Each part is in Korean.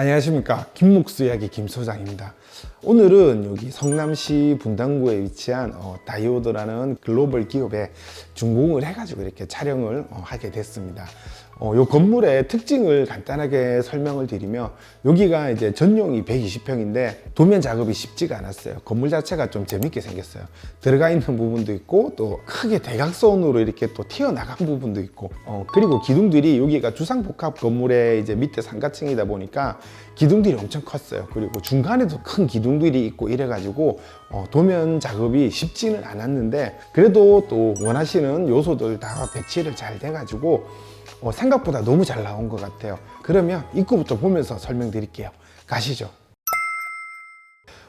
안녕하십니까. 김묵수 이야기 김 소장입니다 오늘은 여기 성남시 분당구에 위치한 어, 다이오드라는 글로벌 기업에 준공을 해가지고 이렇게 촬영을 어, 하게 됐습니다 어, 요 건물의 특징을 간단하게 설명을 드리며 여기가 이제 전용이 120평인데 도면 작업이 쉽지가 않았어요. 건물 자체가 좀 재밌게 생겼어요. 들어가 있는 부분도 있고 또 크게 대각선으로 이렇게 또 튀어나간 부분도 있고 어, 그리고 기둥들이 여기가 주상복합 건물의 이제 밑에 상가층이다 보니까 기둥들이 엄청 컸어요. 그리고 중간에도 큰 기둥들이 있고 이래 가지고 어, 도면 작업이 쉽지는 않았는데 그래도 또 원하시는 요소들 다 배치를 잘 돼 가지고 어, 생각보다 너무 잘 나온 것 같아요. 그러면 입구부터 보면서 설명드릴게요. 가시죠.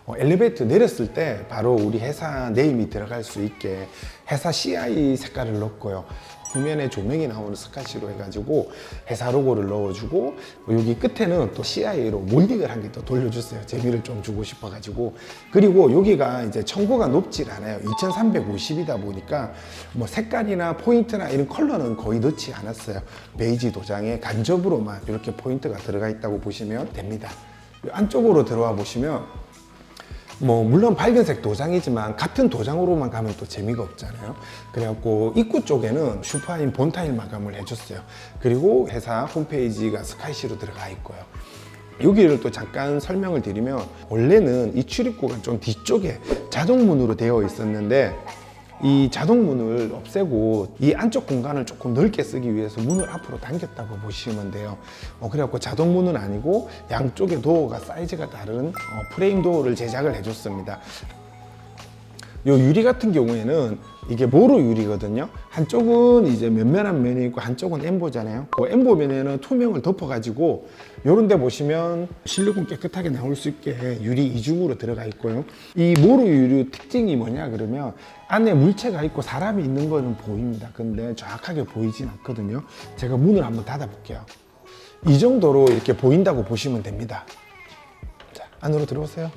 어, 엘리베이터 내렸을 때 바로 우리 회사 네임이 들어갈 수 있게 회사 CI 색깔을 넣었고요. 후면에 조명이 나오는 스카치로 해가지고 회사 로고를 넣어주고 여기 끝에는 또 CI로 몰딩을 한개더 돌려줬어요. 재미를 좀 주고 싶어가지고 그리고 여기가 이제 청고가 높질 않아요. 2350이다 보니까 뭐 색깔이나 포인트나 이런 컬러는 거의 넣지 않았어요. 베이지 도장에 간접으로만 이렇게 포인트가 들어가 있다고 보시면 됩니다. 안쪽으로 들어와 보시면 뭐 물론 밝은색 도장이지만 같은 도장으로만 가면 또 재미가 없잖아요. 그래갖고 입구 쪽에는 슈퍼인 본타일 마감을 해줬어요. 그리고 회사 홈페이지가 스카이시로 들어가 있고요. 여기를 또 잠깐 설명을 드리면 원래는 이 출입구가 좀 뒤쪽에 자동문으로 되어 있었는데 이 자동 문을 없애고 이 안쪽 공간을 조금 넓게 쓰기 위해서 문을 앞으로 당겼다고 보시면 돼요. 어, 그래갖고 자동 문은 아니고 양쪽에 도어가 사이즈가 다른 어, 프레임 도어를 제작을 해줬습니다. 요 유리 같은 경우에는 이게 모로 유리거든요. 한쪽은 이제 면면한 면이 있고 한쪽은 엠보잖아요. 그 엠보 면에는 투명을 덮어 가지고 요런 데 보시면 실리콘 깨끗하게 나올 수 있게 유리 이중으로 들어가 있고요. 이 모로 유리 특징이 뭐냐 그러면 안에 물체가 있고 사람이 있는 거는 보입니다. 근데 정확하게 보이진 않거든요. 제가 문을 한번 닫아 볼게요. 이 정도로 이렇게 보인다고 보시면 됩니다. 자, 안으로 들어오세요.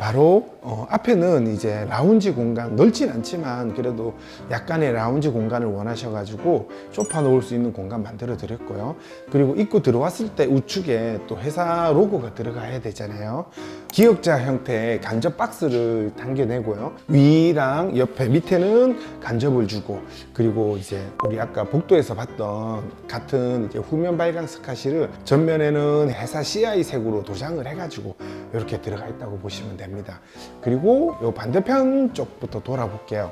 바로 어, 앞에는 이제 라운지 공간 넓진 않지만 그래도 약간의 라운지 공간을 원하셔 가지고 소파 놓을 수 있는 공간 만들어 드렸고요. 그리고 입구 들어왔을 때 우측에 또 회사 로고가 들어가야 되잖아요. 기역자 형태의 간접 박스를 당겨내고요. 위랑 옆에 밑에는 간접을 주고 그리고 이제 우리 아까 복도에서 봤던 같은 이제 후면 발광 스카시를 전면에는 회사 CI 색으로 도장을 해 가지고 이렇게 들어가 있다고 보시면 됩니다. 그리고 요 반대편 쪽부터 돌아볼게요.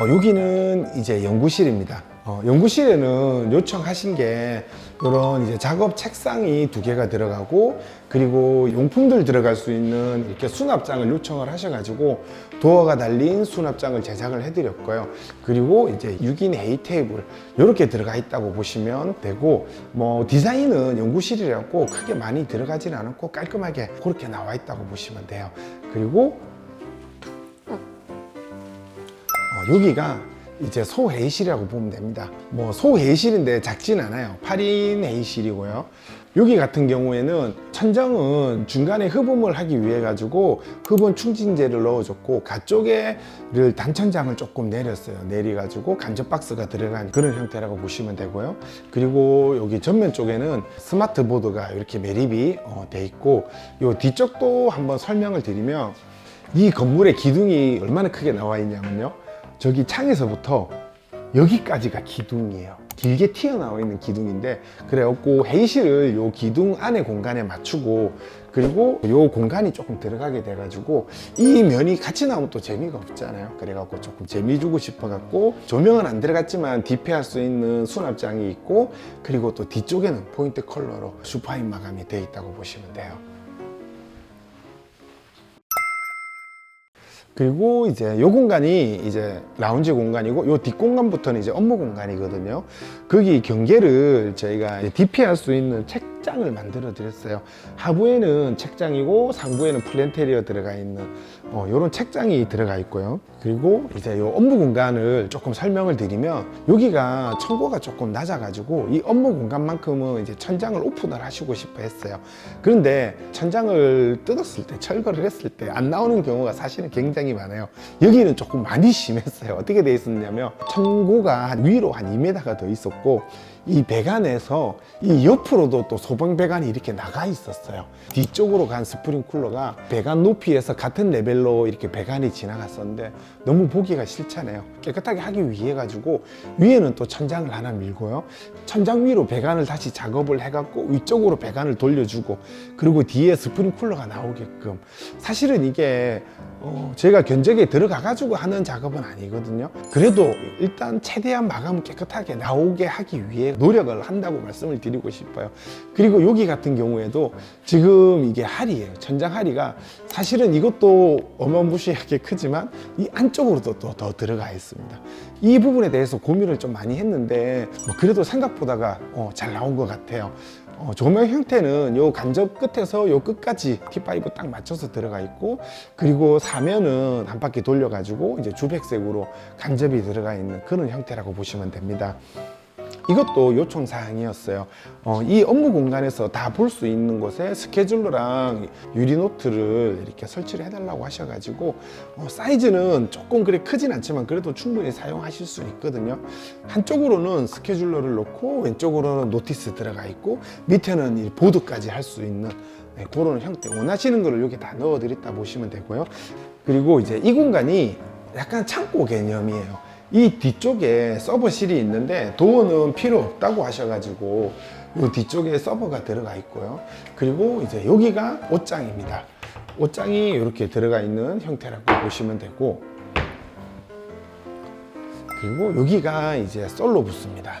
어, 여기는 이제 연구실입니다. 어, 연구실에는 요청하신 게 이런 이제 작업 책상이 두 개가 들어가고 그리고 용품들 들어갈 수 있는 이렇게 수납장을 요청을 하셔가지고 도어가 달린 수납장을 제작을 해드렸고요. 그리고 이제 6인 회의 테이블 이렇게 들어가 있다고 보시면 되고 뭐 디자인은 연구실이라고 크게 많이 들어가지는 않았고 깔끔하게 그렇게 나와 있다고 보시면 돼요. 그리고 어, 여기가 이제 소회의실이라고 보면 됩니다. 뭐 소회의실인데 작진 않아요. 8인 회의실이고요. 여기 같은 경우에는 천정은 중간에 흡음을 하기 위해 가지고 흡음 충진제를 넣어줬고 가쪽에를 단천장을 조금 내렸어요. 내려가지고 간접 박스가 들어간 그런 형태라고 보시면 되고요. 그리고 여기 전면 쪽에는 스마트 보드가 이렇게 매립이 어, 돼 있고 이 뒤쪽도 한번 설명을 드리면 이 건물의 기둥이 얼마나 크게 나와 있냐면요. 저기 창에서부터 여기까지가 기둥이에요. 길게 튀어나와 있는 기둥인데 그래갖고 회의실을 요 기둥 안에 공간에 맞추고 그리고 요 공간이 조금 들어가게 돼가지고 이 면이 같이 나오면 또 재미가 없잖아요. 그래갖고 조금 재미 주고 싶어갖고 조명은 안 들어갔지만 디페할 수 있는 수납장이 있고 그리고 또 뒤쪽에는 포인트 컬러로 슈파인 마감이 되어 있다고 보시면 돼요. 그리고 이제 요 공간이 이제 라운지 공간이고 요 뒷공간부터는 이제 업무 공간이거든요. 거기 경계를 저희가 이제 DP 할 수 있는 책 책장을 만들어 드렸어요. 하부에는 책장이고 상부에는 플랜테리어 들어가 있는 어, 이런 책장이 들어가 있고요. 그리고 이제 이 업무 공간을 조금 설명을 드리면 여기가 청고가 조금 낮아 가지고 이 업무 공간만큼은 이제 천장을 오픈을 하시고 싶어 했어요. 그런데 천장을 뜯었을 때 철거를 했을 때 안 나오는 경우가 사실은 굉장히 많아요. 여기는 조금 많이 심했어요. 어떻게 돼 있었냐면 천고가 한 위로 한 2m가 더 있었고 이 배관에서 이 옆으로도 또 소방 배관이 이렇게 나가 있었어요. 뒤쪽으로 간 스프링 쿨러가 배관 높이에서 같은 레벨로 이렇게 배관이 지나갔었는데 너무 보기가 싫잖아요. 깨끗하게 하기 위해 가지고 위에는 또 천장을 하나 밀고요. 천장 위로 배관을 다시 작업을 해갖고 위쪽으로 배관을 돌려주고 그리고 뒤에 스프링 쿨러가 나오게끔 사실은 이게 어, 제가 견적에 들어가 가지고 하는 작업은 아니거든요. 그래도 일단 최대한 마감 깨끗하게 나오게 하기 위해 노력을 한다고 말씀을 드리고 싶어요. 그리고 여기 같은 경우에도 지금 이게 할이에요. 천장 할이가 사실은 이것도 어마무시하게 크지만 이 안쪽으로도 또 더 들어가 있습니다. 이 부분에 대해서 고민을 좀 많이 했는데 뭐 그래도 생각보다가 어, 잘 나온 것 같아요. 어, 조명 형태는 요 간접 끝에서 요 끝까지 T5 딱 맞춰서 들어가 있고 그리고 사면은 한 바퀴 돌려가지고 이제 주백색으로 간접이 들어가 있는 그런 형태라고 보시면 됩니다. 이것도 요청 사항이었어요. 어, 이 업무 공간에서 다 볼 수 있는 곳에 스케줄러랑 유리 노트를 이렇게 설치를 해달라고 하셔가지고 어, 사이즈는 조금 그래 크진 않지만 그래도 충분히 사용하실 수 있거든요. 한쪽으로는 스케줄러를 놓고 왼쪽으로는 노티스 들어가 있고 밑에는 이 보드까지 할 수 있는 네, 그런 형태 원하시는 거를 여기 다 넣어 드렸다 보시면 되고요. 그리고 이제 이 공간이 약간 창고 개념이에요. 이 뒤쪽에 서버실이 있는데 도어는 필요 없다고 하셔가지고 이 뒤쪽에 서버가 들어가 있고요. 그리고 이제 여기가 옷장입니다. 옷장이 이렇게 들어가 있는 형태라고 보시면 되고 그리고 여기가 이제 솔로 부스입니다.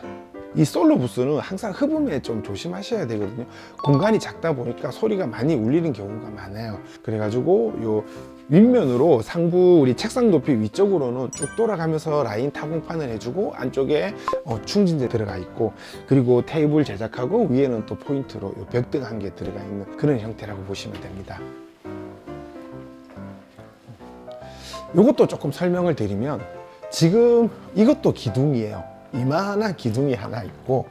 이 솔로 부스는 항상 흡음에 좀 조심하셔야 되거든요. 공간이 작다 보니까 소리가 많이 울리는 경우가 많아요. 그래가지고 요 윗면으로 상부 우리 책상 높이 위쪽으로는 쭉 돌아가면서 라인 타공판을 해주고 안쪽에 어, 충진재 들어가 있고 그리고 테이블 제작하고 위에는 또 포인트로 요 벽등 한 개 들어가 있는 그런 형태라고 보시면 됩니다. 이것도 조금 설명을 드리면 지금 이것도 기둥이에요. 이만한 기둥이 하나 있고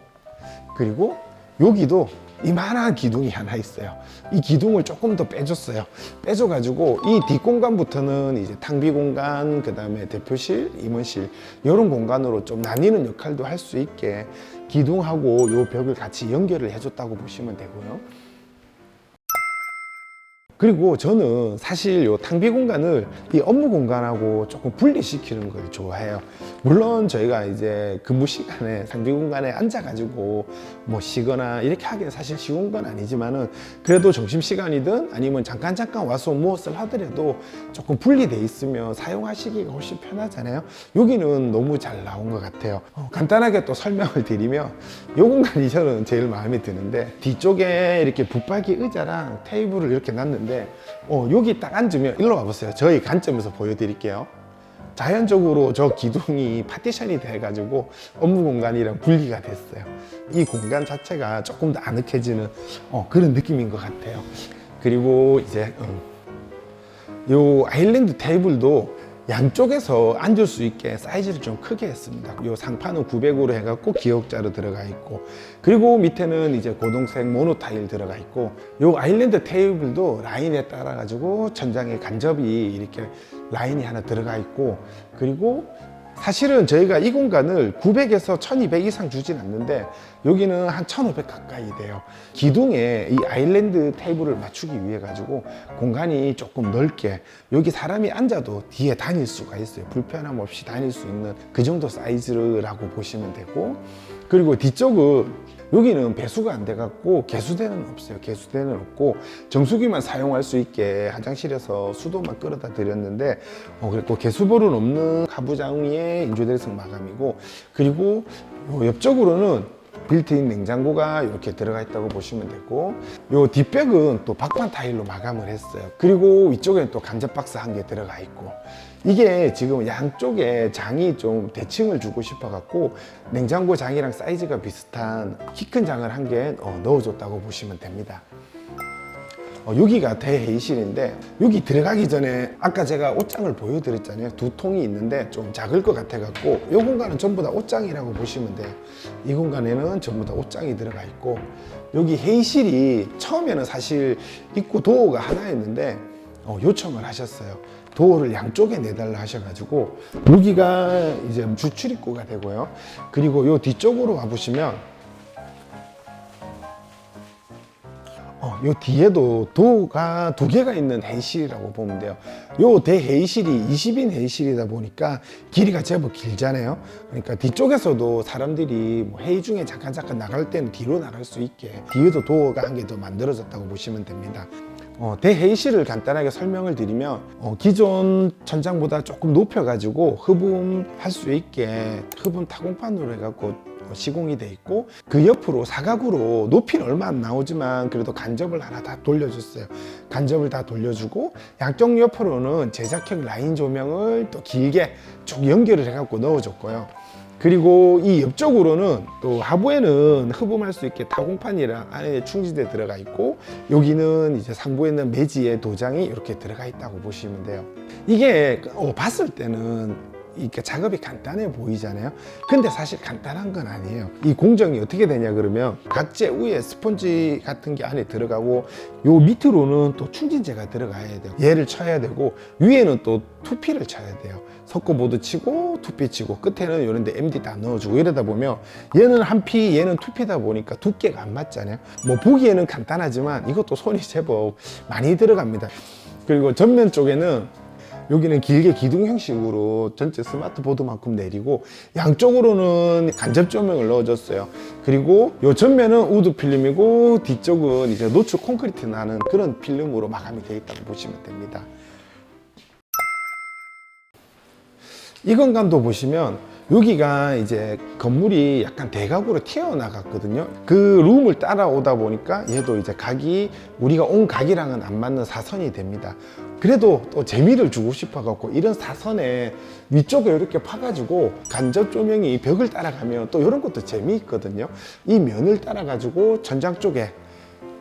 그리고 여기도 이만한 기둥이 하나 있어요. 이 기둥을 조금 더 빼줬어요. 빼줘가지고 이 뒷공간부터는 이제 탕비 공간, 그 다음에 대표실, 임원실 이런 공간으로 좀 나뉘는 역할도 할 수 있게 기둥하고 요 벽을 같이 연결을 해줬다고 보시면 되고요. 그리고 저는 사실 요 탕비 공간을 이 업무 공간하고 조금 분리시키는 걸 좋아해요. 물론 저희가 이제 근무 시간에 탕비 공간에 앉아가지고 뭐 쉬거나 이렇게 하기는 사실 쉬운 건 아니지만은 그래도 점심 시간이든 아니면 잠깐 잠깐 와서 무엇을 하더라도 조금 분리돼 있으면 사용하시기가 훨씬 편하잖아요. 여기는 너무 잘 나온 것 같아요. 어, 간단하게 또 설명을 드리면 이 공간이 저는 제일 마음에 드는데 뒤쪽에 이렇게 붙박이 의자랑 테이블을 이렇게 놨는데 어, 여기 딱 앉으면 일로 와보세요. 저희 관점에서 보여드릴게요. 자연적으로 저 기둥이 파티션이 돼가지고 업무 공간이랑 분리가 됐어요. 이 공간 자체가 조금 더 아늑해지는 어, 그런 느낌인 것 같아요. 그리고 이제 음, 요 아일랜드 테이블도 양쪽에서 앉을 수 있게 사이즈를 좀 크게 했습니다. 요 상판은 900으로 해갖고 기역자로 들어가 있고 그리고 밑에는 이제 고동색 모노타일 들어가 있고 요 아일랜드 테이블도 라인에 따라 가지고 천장에 간접이 이렇게 라인이 하나 들어가 있고 그리고 사실은 저희가 이 공간을 900에서 1200 이상 주진 않는데 여기는 한 1500 가까이 돼요. 기둥에 이 아일랜드 테이블을 맞추기 위해 가지고 공간이 조금 넓게 여기 사람이 앉아도 뒤에 다닐 수가 있어요. 불편함 없이 다닐 수 있는 그 정도 사이즈라고 보시면 되고 그리고 뒤쪽은 여기는 배수가 안 돼갖고 개수대는 없어요. 개수대는 없고 정수기만 사용할 수 있게 화장실에서 수도만 끌어다 드렸는데 어, 그리고 개수볼은 없는 가부장위의 인조대리석 마감이고 그리고 요 옆쪽으로는 빌트인 냉장고가 이렇게 들어가 있다고 보시면 되고 요 뒷백은 또 박판 타일로 마감을 했어요. 그리고 위쪽에는 또 간접 박스 한 개 들어가 있고 이게 지금 양쪽에 장이 좀 대칭을 주고 싶어 갖고 냉장고 장이랑 사이즈가 비슷한 키 큰 장을 한 개 넣어줬다고 보시면 됩니다. 어, 여기가 대회의실인데 여기 들어가기 전에 아까 제가 옷장을 보여드렸잖아요. 두 통이 있는데 좀 작을 것 같아 갖고 이 공간은 전부 다 옷장이라고 보시면 돼요. 이 공간에는 전부 다 옷장이 들어가 있고 여기 회의실이 처음에는 사실 입구 도어가 하나였는데 어, 요청을 하셨어요 도어를 양쪽에 내달라 하셔가지고 여기가 이제 주출입구가 되고요 그리고 요 뒤쪽으로 와보시면 어, 요 뒤에도 도가 두 개가 있는 회의실이라고 보면 돼요. 요 대회의실이 20인 회의실이다 보니까 길이가 제법 길잖아요. 그러니까 뒤쪽에서도 사람들이 뭐 회의 중에 잠깐 잠깐 나갈 때는 뒤로 나갈 수 있게 뒤에도 도어가 한 개 더 만들어졌다고 보시면 됩니다. 어, 대회의실을 간단하게 설명을 드리면 어, 기존 천장보다 조금 높여가지고 흡음할 수 있게 흡음 타공판으로 해갖고 시공이 돼 있고 그 옆으로 사각으로 높이는 얼마 안 나오지만 그래도 간접을 하나 다 돌려줬어요. 간접을 다 돌려주고 양쪽 옆으로는 제작형 라인 조명을 또 길게 쭉 연결을 해갖고 넣어줬고요. 그리고 이 옆쪽으로는 또 하부에는 흡음할 수 있게 타공판이랑 안에 충지대 들어가 있고 여기는 이제 상부에 있는 매지의 도장이 이렇게 들어가 있다고 보시면 돼요. 이게 어, 봤을 때는 이렇게 작업이 간단해 보이잖아요. 근데 사실 간단한 건 아니에요. 이 공정이 어떻게 되냐 그러면 각재 위에 스펀지 같은 게 안에 들어가고 요 밑으로는 또 충진재가 들어가야 돼요. 얘를 쳐야 되고 위에는 또 투피를 쳐야 돼요. 석고보드 치고 투피 치고 끝에는 이런 데 MD 다 넣어주고 이러다 보면 얘는 한 피, 얘는 투피다 보니까 두께가 안 맞잖아요. 뭐 보기에는 간단하지만 이것도 손이 제법 많이 들어갑니다. 그리고 전면 쪽에는 여기는 길게 기둥 형식으로 전체 스마트 보드만큼 내리고 양쪽으로는 간접 조명을 넣어줬어요. 그리고 요 전면은 우드 필름이고 뒤쪽은 이제 노출 콘크리트 나는 그런 필름으로 마감이 되어 있다고 보시면 됩니다. 이 공간도 보시면 여기가 이제 건물이 약간 대각으로 튀어나갔거든요. 그 룸을 따라오다 보니까 얘도 이제 각이 우리가 온 각이랑은 안 맞는 사선이 됩니다. 그래도 또 재미를 주고 싶어 갖고 이런 사선에 위쪽을 이렇게 파가지고 간접 조명이 벽을 따라가면 또 이런 것도 재미있거든요. 이 면을 따라 가지고 전장 쪽에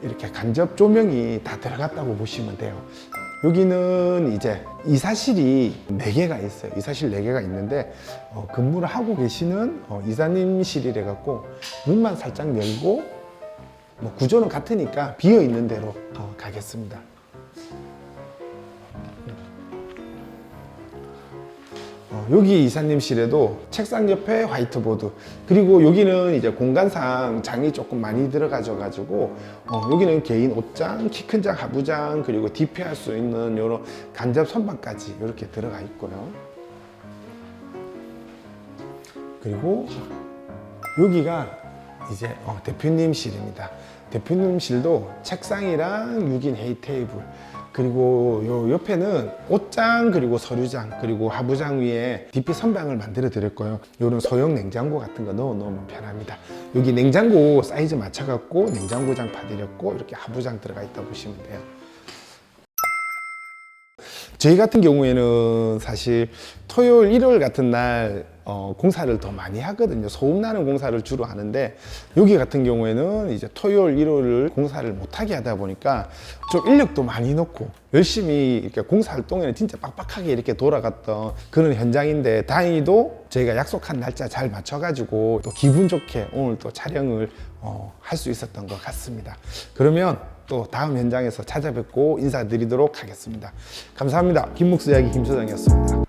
이렇게 간접 조명이 다 들어갔다고 보시면 돼요. 여기는 이제 이사실이 네개가 있어요. 이사실 네개가 있는데 어, 근무를 하고 계시는 어, 이사님실이래 갖고 문만 살짝 열고 뭐 구조는 같으니까 비어 있는 대로 어, 가겠습니다. 어, 여기 이사님실에도 책상 옆에 화이트보드 그리고 여기는 이제 공간상 장이 조금 많이 들어가져 가지고 어, 여기는 개인 옷장, 키 큰 장, 하부장 그리고 DP할 수 있는 이런 간접 선반까지 이렇게 들어가 있고요. 그리고 여기가 이제 어, 대표님실입니다. 대표님실도 책상이랑 6인 회의 테이블 그리고 요 옆에는 옷장 그리고 서류장 그리고 하부장 위에 DP 선방을 만들어 드렸고요. 요런 소형 냉장고 같은 거 넣어 놓으면 편합니다. 여기 냉장고 사이즈 맞춰 갖고 냉장고장 파드렸고 이렇게 하부장 들어가 있다 보시면 돼요. 저희 같은 경우에는 사실 토요일, 일요일 같은 날 어, 공사를 더 많이 하거든요. 소음 나는 공사를 주로 하는데 여기 같은 경우에는 이제 토요일, 일요일을 공사를 못하게 하다 보니까 좀 인력도 많이 넣고 열심히 이렇게 공사 활동에는 진짜 빡빡하게 이렇게 돌아갔던 그런 현장인데 다행히도 저희가 약속한 날짜 잘 맞춰가지고 또 기분 좋게 오늘 또 촬영을 어, 할 수 있었던 것 같습니다. 그러면 또 다음 현장에서 찾아뵙고 인사드리도록 하겠습니다. 감사합니다. 김묵수 이야기 김소장이었습니다.